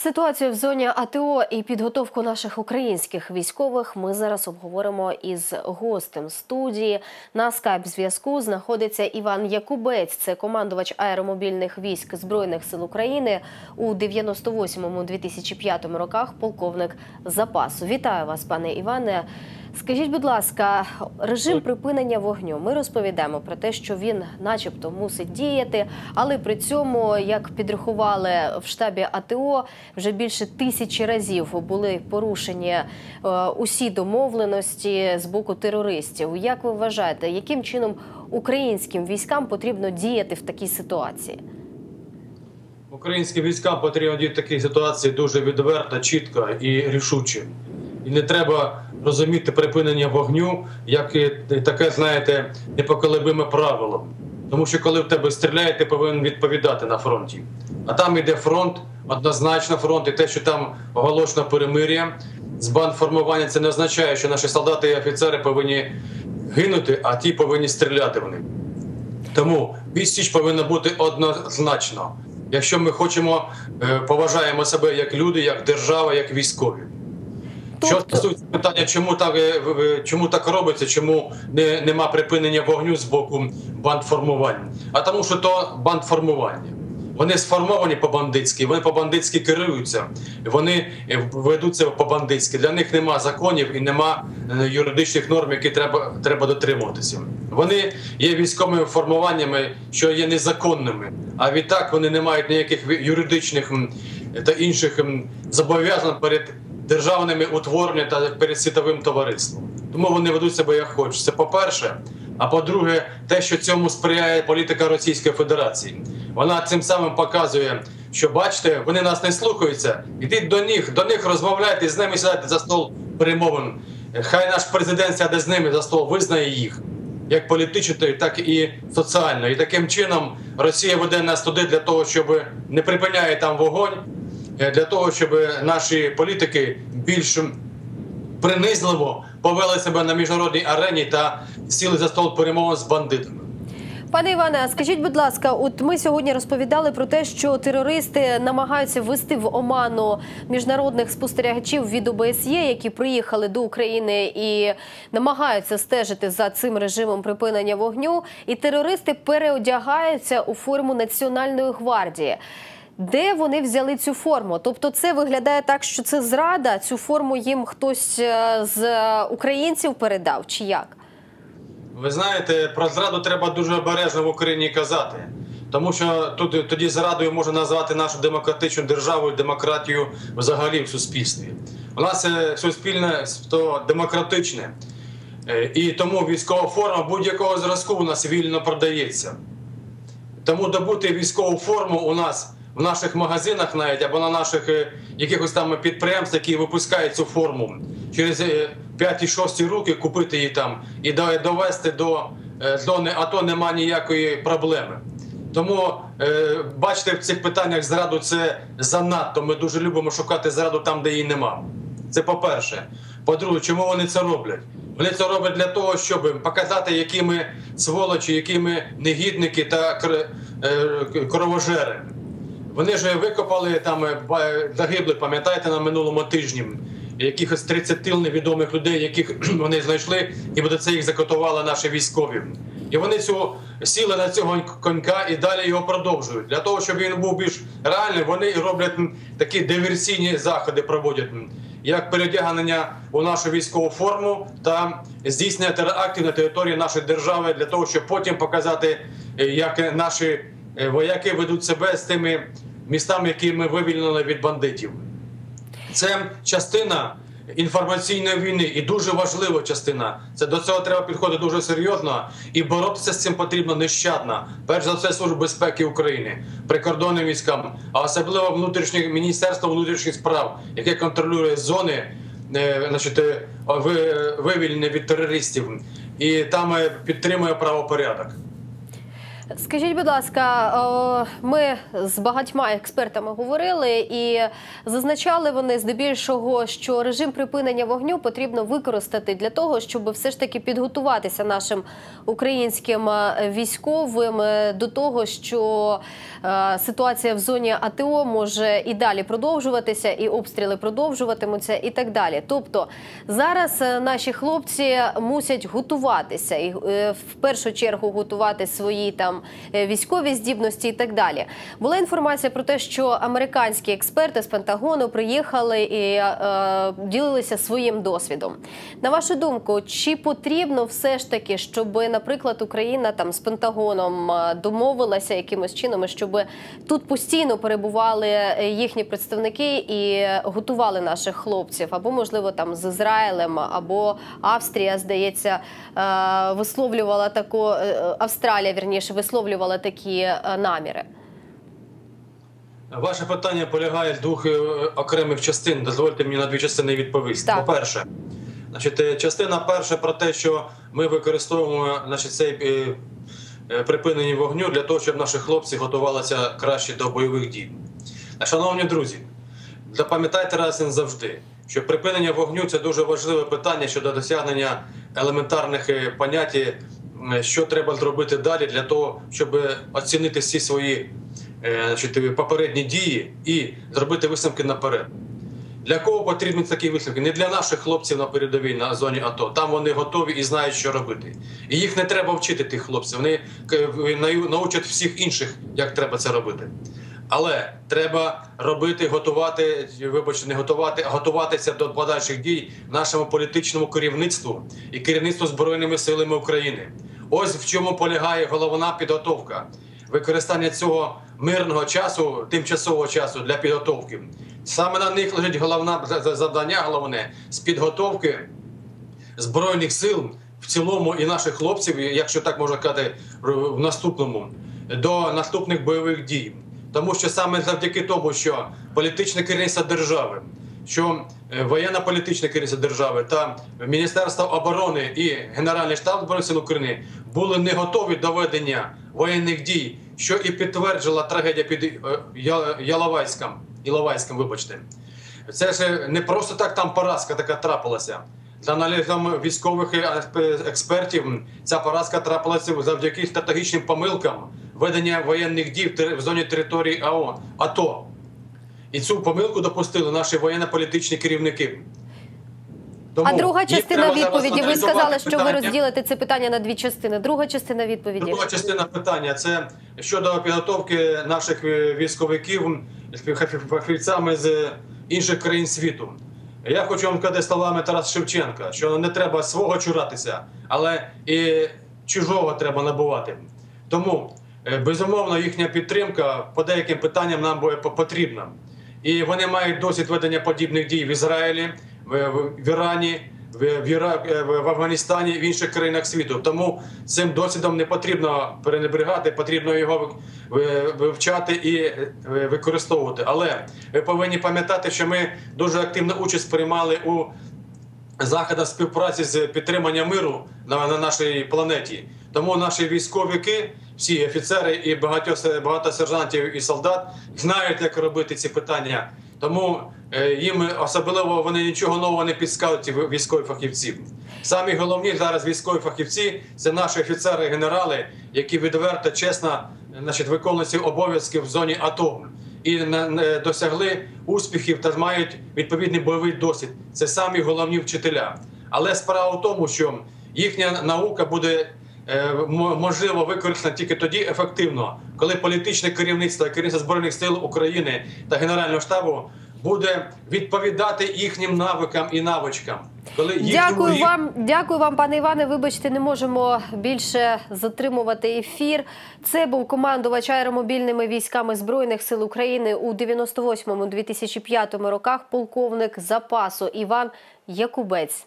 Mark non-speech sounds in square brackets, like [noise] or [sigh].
Ситуацію в зоні АТО і підготовку наших українських військових ми зараз обговоримо із гостем студії. На скайп-зв'язку знаходиться Іван Якубець, це командувач аеромобільних військ Збройних сил України у 98-2005 роках, полковник запасу. Вітаю вас, пане Іване. Скажіть, будь ласка, режим припинення вогню. Ми розповідаємо про те, що він, начебто, мусить діяти, але при цьому, як підрахували в штабі АТО, вже більше тисячі разів були порушені е, усі домовленості з боку терористів. Як ви вважаєте, яким чином українським військам потрібно діяти в такій ситуації? Українським військам потрібно діяти в такій ситуації дуже відверто, чітко і рішуче. І не треба розуміти припинення вогню, як і таке, знаєте, непоколебиме правило. Тому що коли в тебе стріляють, ти повинен відповідати на фронті. А там йде фронт, однозначно фронт, і те, що там оголошено перемир'я з бандформування, це не означає, що наші солдати і офіцери повинні гинути, а ті повинні стріляти в них. Тому відсіч повинна бути однозначно. Якщо ми хочемо, е, поважаємо себе як люди, як держава, як військові. Що Тобто- стосується питання, чому так е, чому так робиться, чому не, нема припинення вогню з боку бандформувань? А тому, що то бандформування. Вони сформовані по-бандитськи, вони по-бандитськи керуються, вони е, ведуться по-бандитськи. Для них нема законів і нема е, юридичних норм, які треба, треба дотримуватися. Вони є військовими формуваннями, що є незаконними. А відтак вони не мають ніяких юридичних та інших зобов'язань перед державними утвореннями та перед світовим товариством. Тому вони ведуть себе як хочуть. Це по-перше. А по-друге, те, що цьому сприяє політика Російської Федерації. Вона цим самим показує, що бачите, вони нас не слухаються. Ідіть до них, до них розмовляйте з ними, сідайте за стол перемовин. Хай наш президент сяде з ними за стол, визнає їх як політично, так і соціально. І таким чином Росія веде нас туди для того, щоб не припиняє там вогонь, е, для того, щоб наші політики більш принизливо повели себе на міжнародній арені та сіли за стол перемовин з бандитами. Пане Іване, скажіть, будь ласка, от ми сьогодні розповідали про те, що терористи намагаються ввести в оману міжнародних спостерігачів від ОБСЄ, які приїхали до України і намагаються стежити за цим режимом припинення вогню. І терористи переодягаються у форму Національної гвардії. Де вони взяли цю форму? Тобто, це виглядає так, що це зрада. Цю форму їм хтось е, з українців передав, чи як? Ви знаєте, про зраду треба дуже обережно в Україні казати, тому що тут тоді зрадою можна назвати нашу демократичну державу і демократію взагалі в суспільстві. У нас е, суспільне то демократичне, Е, і тому військова форма будь-якого зразку у нас вільно продається. Тому добути військову форму у нас в наших магазинах, навіть або на наших е, якихось там підприємствах, які випускають цю форму, через 5-6 роки купити її там і довести до е, зони АТО нема ніякої проблеми. Тому е, бачите, в цих питаннях зраду це занадто. Ми дуже любимо шукати зраду там, де її нема. Це по-перше. По-друге, чому вони це роблять? Вони це роблять для того, щоб показати, які ми сволочі, які ми негідники та е, кровожери. Вони ж викопали там е, загиблих, пам'ятаєте, на минулому тижні якихось 30 невідомих людей, яких [clears throat] вони знайшли, і буде це їх закотували наші військові. І вони цю сіли на цього конька і далі його продовжують. Для того, щоб він був більш реальним, вони роблять такі диверсійні заходи, проводять як передягнення у нашу військову форму та здійснення терактів на території нашої держави для того, щоб потім показати, е, як наші е, вояки ведуть себе з тими містами, які ми вивільнили від бандитів. Це частина інформаційної війни і дуже важлива частина. Це до цього треба підходити дуже серйозно і боротися з цим потрібно нещадно. Перш за все, служба безпеки України, прикордонним військам, а особливо внутрішнє міністерство внутрішніх справ, яке контролює зони, е, значить, е, ви- вивільнення від терористів, і там е, підтримує правопорядок. Скажіть, будь ласка, ми з багатьма експертами говорили і зазначали вони здебільшого, що режим припинення вогню потрібно використати для того, щоб все ж таки підготуватися нашим українським е, військовим е, до того, що е, ситуація в зоні АТО може і далі продовжуватися, і обстріли продовжуватимуться, і так далі. Тобто зараз наші хлопці мусять готуватися і в першу чергу готувати свої там е, військові здібності і так далі. Була інформація про те, що американські експерти з Пентагону приїхали і е, ділилися своїм досвідом. На вашу думку, чи потрібно все ж таки, щоб, наприклад, Україна там з Пентагоном е, домовилася якимось чином, щоб тут постійно перебували е, їхні представники і готували наших хлопців, або можливо там з Ізраїлем, або Австрія, здається, висловлювала таку Австралія, вірніше, висловлювала такі е, наміри. Ваше питання полягає з двох е, окремих частин. Дозвольте мені на дві частини відповісти. По-перше, значить, е, частина перша про те, що ми використовуємо значить, цей припинення вогню для того, щоб наші хлопці готувалися краще до бойових дій. Шановні друзі, запам'ятайте раз і завжди, що припинення вогню це дуже важливе питання щодо досягнення елементарних понять, що треба зробити далі для того, щоб оцінити всі свої е, значить, попередні дії і зробити висновки наперед. Для кого потрібні такі висновки? Не для наших хлопців на передовій на зоні АТО. Там вони готові і знають, що робити. І їх не треба вчити, тих хлопців. Вони научать всіх інших, як треба це робити. Але треба робити, готувати, вибачте, не готувати, а готуватися до подальших дій нашому політичному керівництву і керівництву Збройними силами України. Ось в чому полягає головна підготовка. Використання цього мирного часу, тимчасового часу для підготовки. Саме на них лежить головне завдання, головне з підготовки збройних сил в цілому і наших хлопців, якщо так можна казати, в наступному до наступних бойових дій. Тому що саме завдяки тому, що політичне керівництво держави, що е, воєнно-політичне керівництво держави та Міністерство оборони і Генеральний штаб Збройних сил України були не готові до ведення воєнних дій, що і підтверджила трагедія під е, Яловайськом, Іловайськом, вибачте. Це ж не просто так там поразка така трапилася. За аналізом військових експертів, ця поразка трапилася завдяки стратегічним помилкам ведення воєнних дій в зоні території АО АТО. І цю помилку допустили наші воєнно-політичні керівники. Тому а друга частина відповіді. Ви сказали, що ви питання. розділите це питання на дві частини. Друга частина відповіді. Друга частина питання це щодо підготовки наших е, військовиків фахівцями з інших країн світу. Я хочу вам сказати словами Тараса Шевченка, що не треба свого чуратися, але і чужого треба набувати. Тому е, безумовно їхня підтримка по деяким питанням нам буде по- потрібна. І вони мають досвід ведення подібних дій в Ізраїлі, в, в, в Ірані, в, в, Іра- е, в, Афганістані, в інших країнах світу. Тому цим досвідом не потрібно перенебрігати, потрібно його ви- ви- вивчати і е, використовувати. Але ви повинні пам'ятати, що ми дуже активну участь приймали у заходах співпраці з підтримання миру на, на нашій планеті. Тому наші військовики, всі офіцери і багато, багато сержантів і солдат знають, як робити ці питання. Тому е, їм особливо вони нічого нового не підскажуть, ці військові фахівці. Самі головні зараз військові фахівці це наші офіцери і генерали, які відверто, чесно, значить, виконують обов'язки в зоні АТО і на- досягли успіхів та мають відповідний бойовий досвід. Це самі головні вчителя. Але справа в тому, що їхня наука буде можливо використана тільки тоді ефективно, коли політичне керівництво керівництво збройних сил України та Генерального штабу буде відповідати їхнім навикам і навичкам. Коли їхньому Дякую рівню- вам, дякую вам, пане Іване. Вибачте, не можемо більше затримувати ефір. Це був командувач аеромобільними військами збройних сил України у 98-2005 роках. Полковник запасу Іван Якубець.